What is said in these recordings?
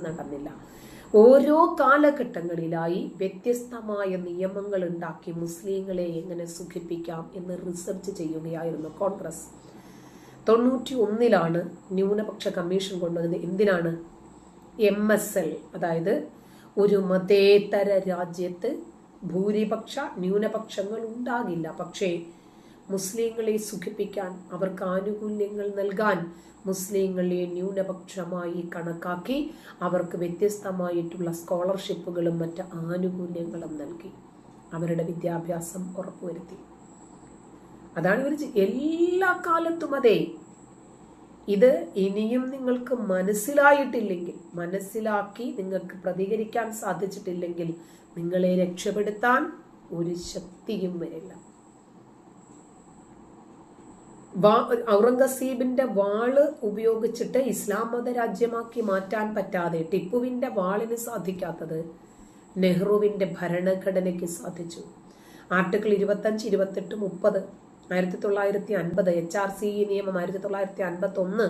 നടന്നില്ല ഓരോ കാലഘട്ടങ്ങളിലായി വ്യത്യസ്തമായ നിയമങ്ങൾ ഉണ്ടാക്കി മുസ്ലിങ്ങളെ എങ്ങനെ സുഖിപ്പിക്കാം എന്ന് റിസർച്ച് ചെയ്യുകയായിരുന്നു കോൺഗ്രസ്. തൊണ്ണൂറ്റി ഒന്നിലാണ് ന്യൂനപക്ഷ കമ്മീഷൻ കൊണ്ടുവന്നത്. എന്തിനാണ്? എം എസ് എൽ അതായത് ഒരു മതേതര രാജ്യത്ത് ഭൂരിപക്ഷ ന്യൂനപക്ഷങ്ങൾ ഉണ്ടാകില്ല പക്ഷേ മുസ്ലിങ്ങളെ സുഖിപ്പിക്കാൻ അവർക്ക് ആനുകൂല്യങ്ങൾ നൽകാൻ മുസ്ലിങ്ങളെ ന്യൂനപക്ഷമായി കണക്കാക്കി അവർക്ക് വ്യത്യസ്തമായിട്ടുള്ള സ്കോളർഷിപ്പുകളും മറ്റ് ആനുകൂല്യങ്ങളും നൽകി. അവരുടെ വിദ്യാഭ്യാസം ഉറപ്പുവരുത്തി. അതാണ് ഇവർ എല്ലാ കാലത്തും അതെ. ഇത് ഇനിയും നിങ്ങൾക്ക് മനസ്സിലായിട്ടില്ലെങ്കിൽ മനസ്സിലാക്കി നിങ്ങൾക്ക് പ്രതികരിക്കാൻ സാധിച്ചിട്ടില്ലെങ്കിൽ നിങ്ങളെ രക്ഷപ്പെടുത്താൻ ഒരു ശക്തിയും വരില്ല. ഔറംഗസീബിന്റെ വാൾ ഉപയോഗിച്ചിട്ട് ഇസ്ലാം മത രാജ്യമാക്കി മാറ്റാൻ പറ്റാതെ ടിപ്പുവിന്റെ വാളിന് സാധിക്കാത്തത് നെഹ്റുവിന്റെ ഭരണഘടനയ്ക്ക് സാധിച്ചു. ആർട്ടിക്കിൾ ഇരുപത്തഞ്ച് ഇരുപത്തെട്ട് മുപ്പത് ആയിരത്തി തൊള്ളായിരത്തി അൻപത് എച്ച് ആർ സി ഇ നിയമം ആയിരത്തി തൊള്ളായിരത്തി അൻപത്തി ഒന്ന്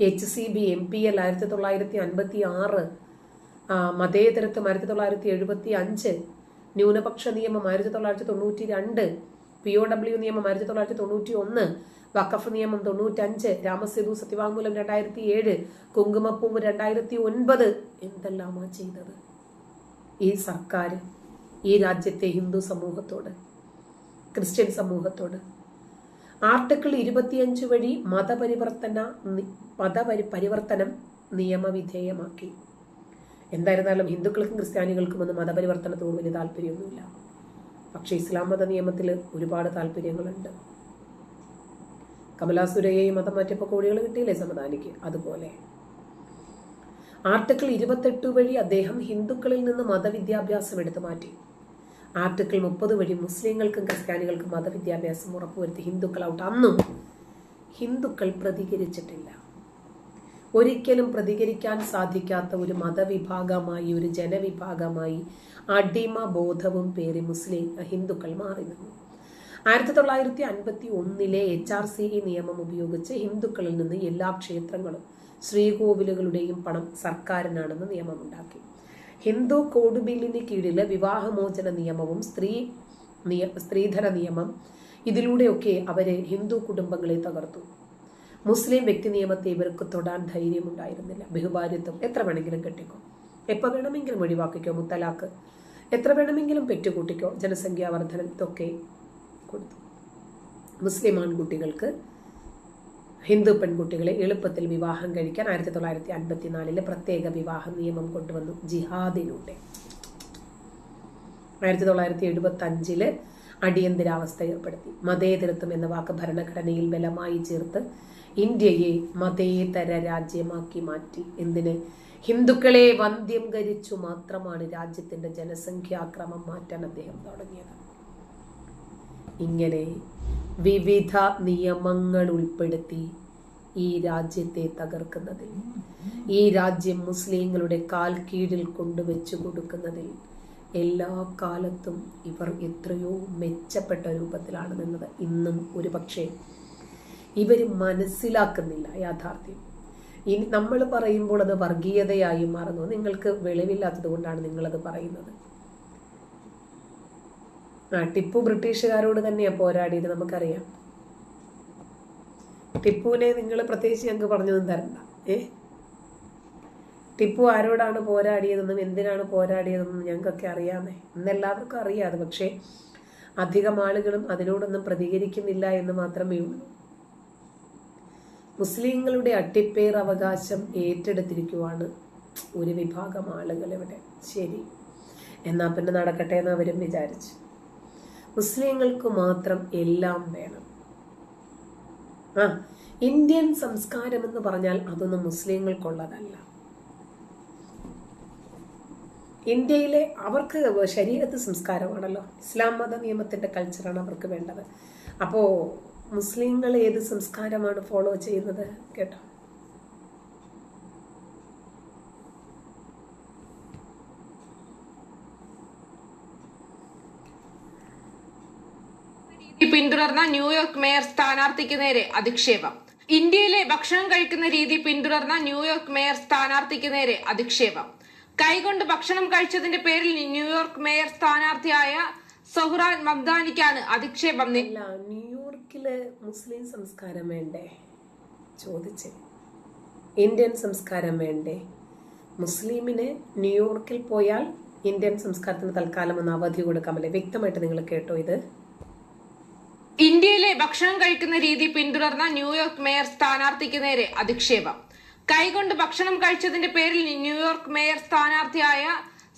H C B M P L ആയിരത്തി തൊള്ളായിരത്തി അൻപത്തി ആറ് മതേതരത്വം ആയിരത്തി തൊള്ളായിരത്തി എഴുപത്തി അഞ്ച് ന്യൂനപക്ഷ നിയമം ആയിരത്തി തൊള്ളായിരത്തി തൊണ്ണൂറ്റി രണ്ട് പി ഒ ഡബ്ല്യു നിയമം ആയിരത്തി തൊള്ളായിരത്തി തൊണ്ണൂറ്റി ഒന്ന് വഖഫ് നിയമം തൊണ്ണൂറ്റഞ്ച് രാമസേതു സത്യവാങ്മൂലം രണ്ടായിരത്തി ഏഴ് കുങ്കുമപ്പൂവ് രണ്ടായിരത്തി ഒൻപത് എന്തെല്ലാമാ ചെയ്തത്? ഈ സർക്കാർ ഈ രാജ്യത്തെ ഹിന്ദു സമൂഹത്തോട് ക്രിസ്ത്യൻ സമൂഹത്തോട്. ആർട്ടിക്കിൾ ഇരുപത്തിയഞ്ച് വഴി മതപരിവർത്തന മതപരി പരിവർത്തനം നിയമവിധേയമാക്കി. എന്തായിരുന്നാലും ഹിന്ദുക്കൾക്കും ക്രിസ്ത്യാനികൾക്കും ഒന്നും മതപരിവർത്തനത്തോട് വലിയ താല്പര്യമൊന്നുമില്ല. പക്ഷേ ഇസ്ലാം മത നിയമത്തിൽ ഒരുപാട് താല്പര്യങ്ങളുണ്ട്. കമലാസുരയെയും മതം മാറ്റിയപ്പോൾ കോടികൾ കിട്ടിയില്ലേ സമദാനിക്ക്? അതുപോലെ. ആർട്ടിക്കിൾ ഇരുപത്തെട്ട് വഴി അദ്ദേഹം ഹിന്ദുക്കളിൽ നിന്ന് മതവിദ്യാഭ്യാസം എടുത്തു മാറ്റി. ആർട്ടിക്കിൾ മുപ്പത് വഴി മുസ്ലിങ്ങൾക്കും ക്രിസ്ത്യാനികൾക്കും മതവിദ്യാഭ്യാസം ഉറപ്പുവരുത്തി ഹിന്ദുക്കൾ ഔട്ട് അന്നും ഹിന്ദുക്കൾ പ്രതികരിച്ചിട്ടില്ല. ഒരിക്കലും പ്രതികരിക്കാൻ സാധിക്കാത്ത ഒരു മതവിഭാഗമായി ഒരു ജനവിഭാഗമായി അടിമ ബോധവും പേറി മുസ്ലിം ഹിന്ദുക്കൾ മാറി നിന്നു. ആയിരത്തി തൊള്ളായിരത്തി അൻപത്തി ഒന്നിലെ എച്ച് ആർ സി ഇ നിയമം ഉപയോഗിച്ച് ഹിന്ദുക്കളിൽ നിന്ന് എല്ലാ ക്ഷേത്രങ്ങളും ശ്രീകോവിലുകളുടെയും പണം സർക്കാരിനാണെന്ന് നിയമമുണ്ടാക്കി. ഹിന്ദു കോഡ് ബില്ലിന് കീഴിലെ വിവാഹമോചന നിയമവും സ്ത്രീ നിയ സ്ത്രീധന നിയമം ഇതിലൂടെയൊക്കെ അവരെ ഹിന്ദു കുടുംബങ്ങളെ തകർത്തു. മുസ്ലിം വ്യക്തി നിയമത്തെ ഇവർക്ക് തൊടാൻ ധൈര്യമുണ്ടായിരുന്നില്ല. ബഹുഭാര്യത്വം എത്ര വേണമെങ്കിലും കെട്ടിക്കോ. എപ്പോൾ വേണമെങ്കിലും ഒഴിവാക്കിക്കോ മുത്തലാക്ക് എത്ര വേണമെങ്കിലും പെറ്റുകൂട്ടിക്കോ ജനസംഖ്യാ ഇതൊക്കെ കൊടുത്തു. മുസ്ലിം ആൺകുട്ടികൾക്ക് ഹിന്ദു പെൺകുട്ടികളെ എളുപ്പത്തിൽ വിവാഹം കഴിക്കാൻ ആയിരത്തി തൊള്ളായിരത്തി അൻപത്തിനാലിൽ പ്രത്യേക വിവാഹ നിയമം കൊണ്ടുവന്നു. ജിഹാദിലൂടെ. ആയിരത്തി തൊള്ളായിരത്തി എഴുപത്തി അഞ്ചിൽ അടിയന്തരാവസ്ഥ ഏർപ്പെടുത്തി മതേതരത്വം എന്ന വാക്ക് ഭരണഘടനയിൽ ബലമായി ചേർത്ത് ഇന്ത്യയെ മതേതര രാജ്യമാക്കി മാറ്റി. എന്തിന്? ഹിന്ദുക്കളെ വന്ധ്യം കരിച്ചു മാത്രമാണ് രാജ്യത്തിന്റെ ജനസംഖ്യാക്രമം മാറ്റാൻ അദ്ദേഹം തുടങ്ങിയത്. ഇങ്ങനെ വിവിധ നിയമങ്ങൾ ഉൾപ്പെടുത്തി ഈ രാജ്യത്തെ തകർക്കുന്നതിൽ ഈ രാജ്യം മുസ്ലിങ്ങളുടെ കാൽ കീഴിൽ കൊണ്ടുവച്ചു കൊടുക്കുന്നതിൽ എല്ലാ കാലത്തും ഇവർ എത്രയോ മെച്ചപ്പെട്ട രൂപത്തിലാണ് നിന്നത്. ഇന്നും ഒരു പക്ഷേ ഇവർ മനസ്സിലാക്കുന്നില്ല യാഥാർത്ഥ്യം. ഇനി നമ്മൾ പറയുമ്പോൾ അത് വർഗീയതയായി മാറുന്നു. നിങ്ങൾക്ക് വെളിവില്ലാത്തത് കൊണ്ടാണ് നിങ്ങളത് പറയുന്നത്. ആ ടിപ്പു ബ്രിട്ടീഷുകാരോട് തന്നെയാണ് പോരാടിയത് നമുക്കറിയാം. ടിപ്പുവിനെ നിങ്ങൾ പ്രത്യേകിച്ച് ഞങ്ങൾക്ക് പറഞ്ഞൊന്നും തരണ്ട ഏ? ടിപ്പു ആരോടാണ് പോരാടിയതെന്നും എന്തിനാണ് പോരാടിയതെന്നും ഞങ്ങൾക്കൊക്കെ അറിയാമേ. ഇന്നെല്ലാവർക്കും അറിയാതെ പക്ഷേ അധികം ആളുകളും അതിനോടൊന്നും പ്രതികരിക്കുന്നില്ല എന്ന് മാത്രമേ ഉള്ളൂ. മുസ്ലിങ്ങളുടെ അട്ടിപ്പേർ അവകാശം ഏറ്റെടുത്തിരിക്കുവാണ് ഒരു വിഭാഗം ആളുകൾ ഇവിടെ. ശരി. എന്നാൽ പിന്നെ നടക്കട്ടെ എന്ന് അവരും വിചാരിച്ചു. മുസ്ലിങ്ങൾക്ക് മാത്രം എല്ലാം വേണം. ആ ഇന്ത്യൻ സംസ്കാരം എന്ന് പറഞ്ഞാൽ അതൊന്നും മുസ്ലിങ്ങൾക്കുള്ളതല്ല. ഇന്ത്യയിലെ അവർക്ക് ശരീരത്ത് സംസ്കാരമാണല്ലോ. ഇസ്ലാം മത നിയമത്തിന്റെ കൾച്ചറാണ് അവർക്ക് വേണ്ടത്. അപ്പോ മുസ്ലിങ്ങൾ ഏത് സംസ്കാരമാണ് ഫോളോ ചെയ്യുന്നത്? കേട്ടോ. പിന്തുടർന്ന ന്യൂയോർക്ക് മേയർ സ്ഥാനാർത്ഥിക്ക് നേരെ അധിക്ഷേപം. ഇന്ത്യയിലെ ഭക്ഷണം കഴിക്കുന്ന രീതി പിന്തുടർന്ന ന്യൂയോർക്ക് മേയർ സ്ഥാനാർത്ഥിക്ക് നേരെ അധിക്ഷേപം. കൈകൊണ്ട് ഭക്ഷണം കഴിച്ചതിന്റെ പേരിൽ ന്യൂയോർക്ക് മേയർ സ്ഥാനാർത്ഥിയായ സഹുറാൻ മംദാനിക്കാണ് അധിക്ഷേപം. ന്യൂയോർക്കിലെ മുസ്ലിം സംസ്കാരം വേണ്ടേ? ചോദിച്ചേ. ഇന്ത്യൻ സംസ്കാരം വേണ്ടേ? മുസ്ലിമിന് ന്യൂയോർക്കിൽ പോയാൽ ഇന്ത്യൻ സംസ്കാരത്തിന് തൽക്കാലം ഒന്ന് അവധി കൊടുക്കാമല്ലേ? വ്യക്തമായിട്ട് നിങ്ങൾ കേട്ടോ ഇത്. ഇന്ത്യയിലെ ഭക്ഷണം കഴിക്കുന്ന രീതി പിന്തുടർന്ന ന്യൂയോർക്ക് മേയർ സ്ഥാനാർത്ഥിക്ക് നേരെ അധിക്ഷേപം. കൈകൊണ്ട് ഭക്ഷണം കഴിച്ചതിന്റെ പേരിൽ ന്യൂയോർക്ക് മേയർ സ്ഥാനാർത്ഥിയായ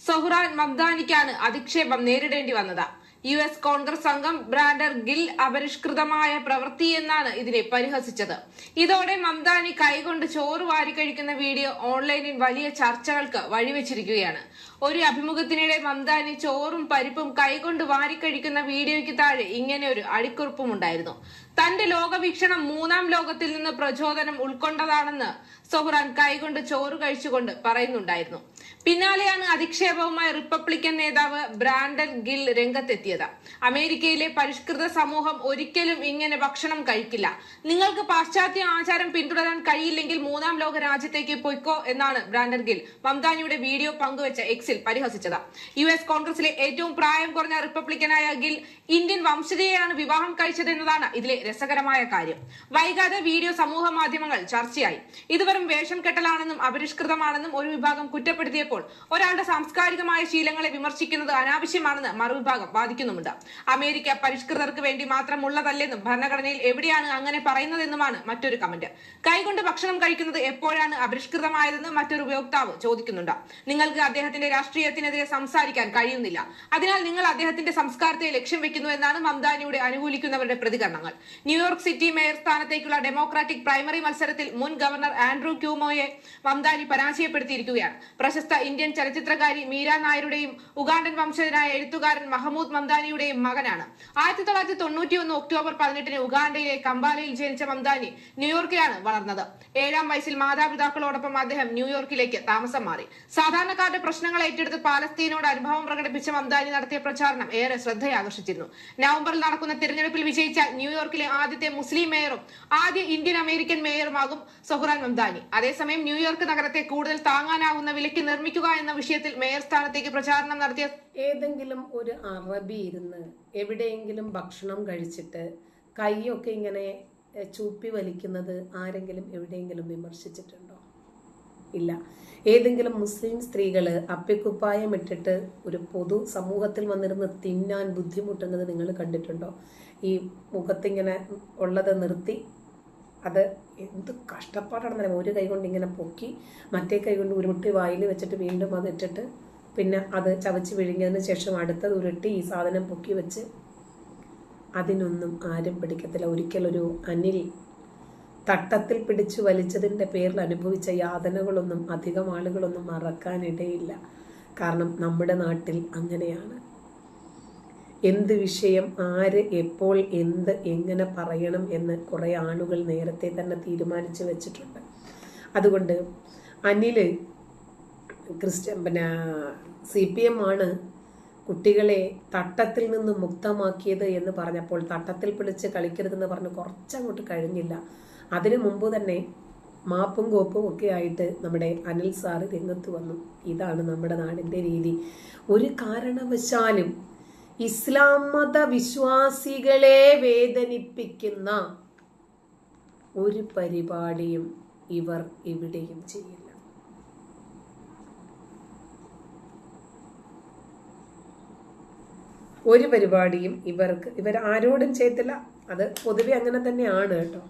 സൊഹ്റാൻ മംദാനിക്കാണ് അധിക്ഷേപം നേരിടേണ്ടി വന്നത്. യു എസ് കോൺഗ്രസ് അംഗം ബ്രാൻഡർ ഗിൽ അപരിഷ്കൃതമായ പ്രവൃത്തി എന്നാണ് ഇതിനെ പരിഹസിച്ചത്. ഇതോടെ മംദാനി കൈകൊണ്ട് ചോറ് വാരി കഴിക്കുന്ന വീഡിയോ ഓൺലൈനിൽ വലിയ ചർച്ചകൾക്ക് വഴിവെച്ചിരിക്കുകയാണ്. ഒരു അഭിമുഖത്തിനിടെ മംദാനി ചോറും പരിപ്പും കൈകൊണ്ട് വാരിക്കഴിക്കുന്ന വീഡിയോയ്ക്ക് താഴെ ഇങ്ങനെ ഒരു അടിക്കുറിപ്പും ഉണ്ടായിരുന്നു തന്റെ ലോകവീക്ഷണം മൂന്നാം ലോകത്തിൽ നിന്ന് പ്രചോദനം ഉൾക്കൊണ്ടതാണെന്ന് സൊഹ്റാൻ കൈകൊണ്ട് ചോറ് കഴിച്ചുകൊണ്ട് പറയുന്നുണ്ടായിരുന്നു. പിന്നാലെയാണ് അധിക്ഷേപവുമായി റിപ്പബ്ലിക്കൻ നേതാവ് ബ്രാൻഡൻ ഗിൽ രംഗത്തെത്തിയത്. അമേരിക്കയിലെ പരിഷ്കൃത സമൂഹം ഒരിക്കലും ഇങ്ങനെ ഭക്ഷണം കഴിക്കില്ല. നിങ്ങൾക്ക് പാശ്ചാത്യ ആചാരം പിന്തുടരാൻ കഴിയില്ലെങ്കിൽ മൂന്നാം ലോക രാജ്യത്തേക്ക് പൊയ്ക്കോ എന്നാണ് ബ്രാൻഡൻ ഗിൽ മംതാനിയുടെ വീഡിയോ പങ്കുവച്ച എക്സിൽ പരിഹസിച്ചത്. യു എസ് കോൺഗ്രസിലെ ഏറ്റവും പ്രായം കുറഞ്ഞ റിപ്പബ്ലിക്കനായ ഗിൽ ഇന്ത്യൻ വംശജയെയാണ് വിവാഹം കഴിച്ചതെന്നതാണ് ഇതിലെ രസകരമായ കാര്യം. വൈകാതെ വീഡിയോ സമൂഹ മാധ്യമങ്ങൾ ചർച്ചയായി. ഇത് വെറും വേഷം കെട്ടലാണെന്നും അപരിഷ്കൃതമാണെന്നും ഒരു വിഭാഗം കുറ്റപ്പെടുത്തിയപ്പോൾ ഒരാളുടെ സാംസ്കാരികമായ ശീലങ്ങളെ വിമർശിക്കുന്നത് അനാവശ്യമാണെന്ന് മറുവിഭാഗം വാദിക്കുന്നുമുണ്ട്. അമേരിക്ക പരിഷ്കൃതർക്ക് വേണ്ടി മാത്രമുള്ളതല്ലെന്നും ഭരണഘടനയിൽ എവിടെയാണ് അങ്ങനെ പറയുന്നതെന്നുമാണ് മറ്റൊരു കമന്റ്. കൈകൊണ്ട് ഭക്ഷണം കഴിക്കുന്നത് എപ്പോഴാണ് അപരിഷ്കൃതമായതെന്ന് മറ്റൊരു ഉപയോക്താവ് ചോദിക്കുന്നുണ്ട്. നിങ്ങൾക്ക് അദ്ദേഹത്തിന്റെ രാഷ്ട്രീയത്തിനെതിരെ സംസാരിക്കാൻ കഴിയുന്നില്ല. അതിനാൽ നിങ്ങൾ അദ്ദേഹത്തിന്റെ സംസ്കാരത്തെ ലക്ഷ്യം വെക്കുന്നു എന്നാണ് മംദാനിയുടെ അനുകൂലിക്കുന്നവരുടെ പ്രതികരണങ്ങൾ. ന്യൂയോർക്ക് സിറ്റി മേയർ സ്ഥാനത്തേക്കുള്ള ഡെമോക്രാറ്റിക് പ്രൈമറി മത്സരത്തിൽ മുൻ ഗവർണർ ആൻഡ്രൂ ക്യൂമോയെ മംദാനി പരാജയപ്പെടുത്തിയിരിക്കുകയാണ്. പ്രശസ്ത ഇന്ത്യൻ ചലച്ചിത്രകാരി മീര നായരുടെയും ഉഗാണ്ടൻ വംശജനായ എഴുത്തുകാരൻ മഹമൂദ് മംദാനിയുടെയും മകനാണ്. ആയിരത്തി തൊള്ളായിരത്തി തൊണ്ണൂറ്റി ഒന്ന് ഒക്ടോബർ പതിനെട്ടിന് ഉഗാണ്ടയിലെ കമ്പാലയിൽ ജനിച്ച മംദാനി ന്യൂയോർക്കിലാണ് വളർന്നത്. ഏഴാം വയസ്സിൽ മാതാപിതാക്കളോടൊപ്പം അദ്ദേഹം ന്യൂയോർക്കിലേക്ക് താമസം മാറി. സാധാരണക്കാരുടെ പ്രശ്നങ്ങൾ ഏറ്റെടുത്ത് പാലസ്തീനോട് അനുഭവം പ്രകടിപ്പിച്ച മംദാനി നടത്തിയ പ്രചാരണം ഏറെ ശ്രദ്ധയാകർഷിച്ചിരുന്നു. നവംബറിൽ നടക്കുന്ന തിരഞ്ഞെടുപ്പിൽ വിജയിച്ച ന്യൂയോർക്കിലെ ആദ്യത്തെ മുസ്ലിം മേയറും ആദ്യ ഇന്ത്യൻ അമേരിക്കൻ മേയറുമാകും സൊഹ്റാൻ മംദാനി. അതേസമയം ന്യൂയോർക്ക് നഗരത്തെ കൂടുതൽ താങ്ങാനാവുന്ന വിലയ്ക്ക് നിർമ്മിക്കുക എന്ന വിഷയത്തിൽ മേയർ സ്ഥാനത്തേക്ക് പ്രചാരണം നടത്തിയ ഏതെങ്കിലും ഒരു അറബി ഇരുന്ന് എവിടെയെങ്കിലും ഭക്ഷണം കഴിച്ചിട്ട് കൈയൊക്കെ ഇങ്ങനെ ചൂപ്പി വലിക്കുന്നത് ആരെങ്കിലും എവിടെയെങ്കിലും വിമർശിച്ചിട്ടുണ്ടോ? ഇല്ല. ഏതെങ്കിലും മുസ്ലിം സ്ത്രീകൾ അപ്പിക്കുപ്പായം ഇട്ടിട്ട് ഒരു പൊതു സമൂഹത്തിൽ വന്നിരുന്ന് തിന്നാൻ ബുദ്ധിമുട്ടുന്നത് നിങ്ങൾ കണ്ടിട്ടുണ്ടോ? ഈ മുഖത്തിങ്ങനെ ഉള്ളത് നിർത്തി. അത് എന്ത് കഷ്ടപ്പാടാണെന്നറിയാം ഒരു കൈ കൊണ്ട് ഇങ്ങനെ പൊക്കി മറ്റേ കൈ കൊണ്ട് ഉരുട്ടി വായിൽ വെച്ചിട്ട് വീണ്ടും അത് ഇട്ടിട്ട് പിന്നെ അത് ചവച്ച് വിഴുങ്ങിയതിന് ശേഷം അടുത്തത് ഉരുട്ടി ഈ സാധനം പൊക്കി വെച്ച് അതിനൊന്നും ആരും പിടിക്കത്തില്ല. ഒരിക്കലൊരു അനിൽ തട്ടത്തിൽ പിടിച്ചു വലിച്ചതിന്റെ പേരിൽ അനുഭവിച്ച യാതനകളൊന്നും അധികം ആളുകളൊന്നും മറക്കാനിടയില്ല. കാരണം നമ്മുടെ നാട്ടിൽ അങ്ങനെയാണ്. എന്ത് വിഷയം ആര് എപ്പോൾ എന്ത് എങ്ങനെ പറയണം എന്ന് കുറേ ആളുകൾ നേരത്തെ തന്നെ തീരുമാനിച്ചു വെച്ചിട്ടുണ്ട്. അതുകൊണ്ട് അനിൽ ക്രിസ്ത്യൻ പിന്നെ സി പി എം ആണ് കുട്ടികളെ തട്ടത്തിൽ നിന്ന് മുക്തമാക്കിയത് എന്ന് പറഞ്ഞപ്പോൾ തട്ടത്തിൽ പിടിച്ച് കളിക്കരുതെന്ന് പറഞ്ഞ് കുറച്ചങ്ങോട്ട് കഴിഞ്ഞില്ല. അതിനു മുമ്പ് തന്നെ മാപ്പും കോപ്പും ഒക്കെ ആയിട്ട് നമ്മുടെ അനിൽ സാറ് രംഗത്ത് വന്നു. ഇതാണ് നമ്മുടെ നാടിന്റെ രീതി. ഒരു കാരണവശാലും ഇസ്ലാം മത വിശ്വാസികളെ വേദനിപ്പിക്കുന്ന ഒരു പരിപാടിയും ഇവർ എവിടെയും ചെയ്യില്ല. ഒരു പരിപാടിയും ഇവർക്ക് ഇവർ ആരോടും ചെയ്യത്തില്ല. അത് പൊതുവെ അങ്ങനെ തന്നെയാണ് കേട്ടോ.